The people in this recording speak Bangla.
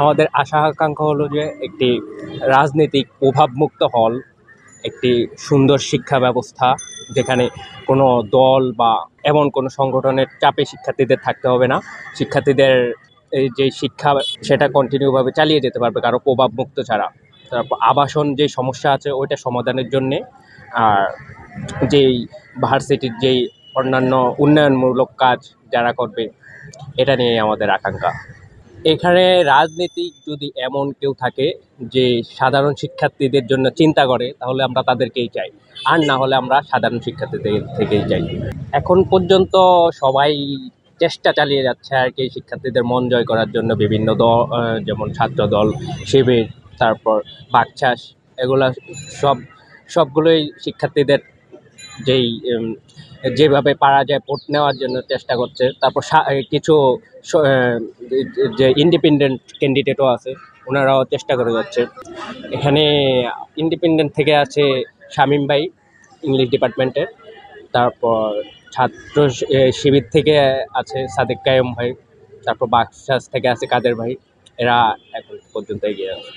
আমাদের আশা আকাঙ্ক্ষা হলো যে একটি রাজনৈতিক প্রভাবমুক্ত হল, একটি সুন্দর শিক্ষা ব্যবস্থা, যেখানে কোনো দল বা এমন কোনো সংগঠনের চাপে শিক্ষার্থীদের থাকতে হবে না। শিক্ষার্থীদের যে শিক্ষা, সেটা কন্টিনিউভাবে চালিয়ে যেতে পারবে কারও প্রভাবমুক্ত ছাড়া। তারপর আবাসন যে সমস্যা আছে, ওইটা সমাধানের জন্যে আর যেই ভার্সিটির যেই অন্যান্য উন্নয়নমূলক কাজ যারা করবে, এটা নিয়ে আমাদের আকাঙ্ক্ষা। এখানে রাজনীতিক যদি এমন কেউ থাকে যে সাধারণ শিক্ষার্থীদের জন্য চিন্তা করে, তাহলে আমরা তাদেরকেই চাই। আর না হলে আমরা সাধারণ শিক্ষার্থীদের থেকেই চাই। এখন পর্যন্ত সবাই চেষ্টা চালিয়ে যাচ্ছে আর কি শিক্ষার্থীদের মন জয় করার জন্য বিভিন্ন দল যেমন ছাত্র দল, শিবির, তারপর বাকচাষ এগুলা সব, সবগুলোই শিক্ষার্থীদের যেই যেভাবে পারা যায় ভোট নেওয়ার জন্য চেষ্টা করছে। তারপর কিছু যে ইন্ডিপেন্ডেন্ট ক্যান্ডিডেটও আছে, ওনারাও চেষ্টা করে যাচ্ছে। এখানে ইন্ডিপেন্ডেন্ট থেকে আছে শামীম ভাই ইংলিশ ডিপার্টমেন্টের তারপর ছাত্র শিবির থেকে আছে সাদেক কায়ুম ভাই। তারপর বাকশাস থেকে আছে কাদের ভাই। এরা এখন পর্যন্ত এগিয়ে আছে।